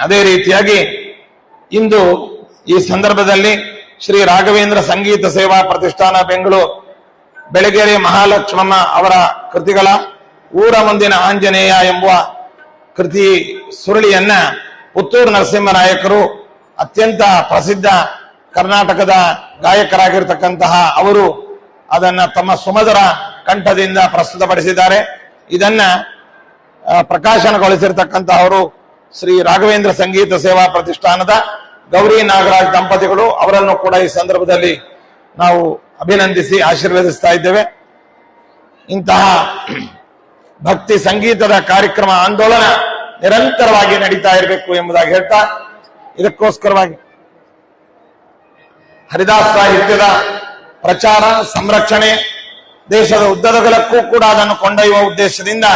ಅದೇ ರೀತಿಯಾಗಿ ಇಂದು ಈ ಸಂದರ್ಭದಲ್ಲಿ ಶ್ರೀ ರಾಘವೇಂದ್ರ ಸಂಗೀತ ಸೇವಾ ಪ್ರತಿಷ್ಠಾನ ಬೆಂಗಳೂರು ಬೆಳಗೆರೆ ಮಹಾಲಕ್ಷ್ಮಮ್ಮ ಅವರ ಕೃತಿಗಳ ಊರ ಮುಂದಿನ ಆಂಜನೇಯ ಎಂಬುವ ಕೃತಿ ಸುರುಳಿಯನ್ನ ಪುತ್ತೂರು ನರಸಿಂಹನಾಯಕರು ಅತ್ಯಂತ ಪ್ರಸಿದ್ಧ ಕರ್ನಾಟಕದ ಗಾಯಕರಾಗಿರ್ತಕ್ಕಂತಹ ಅವರು ಅದನ್ನ ತಮ್ಮ ಸುಮಧುರ ಕಂಠದಿಂದ ಪ್ರಸ್ತುತಪಡಿಸಿದ್ದಾರೆ. ಇದನ್ನ ಪ್ರಕಾಶನಗೊಳಿಸಿರ್ತಕ್ಕಂತಹವರು ಶ್ರೀ ರಾಘವೇಂದ್ರ ಸಂಗೀತ ಸೇವಾ ಪ್ರತಿಷ್ಠಾನದ ಗೌರಿ ನಾಗರಾಜ್ ದಂಪತಿಗಳು, ಅವರನ್ನು ಕೂಡ ಈ ಸಂದರ್ಭದಲ್ಲಿ ನಾವು ಅಭಿನಂದಿಸಿ ಆಶೀರ್ವದಿಸ್ತಾ ಇದ್ದೇವೆ. ಇಂತಹ ಭಕ್ತಿ ಸಂಗೀತದ ಕಾರ್ಯಕ್ರಮ ಆಂದೋಲನ ನಿರಂತರವಾಗಿ ನಡೀತಾ ಇರಬೇಕು ಎಂಬುದಾಗಿ ಹೇಳ್ತಾ, ಇದಕ್ಕೋಸ್ಕರವಾಗಿ ಹರಿದಾಸ ಸಾಹಿತ್ಯದ ಪ್ರಚಾರ, ಸಂರಕ್ಷಣೆ, ದೇಶದ ಉದ್ದಗಲಕ್ಕೂ ಕೂಡ ಅದನ್ನು ಕೊಂಡೊಯ್ಯುವ ಉದ್ದೇಶದಿಂದ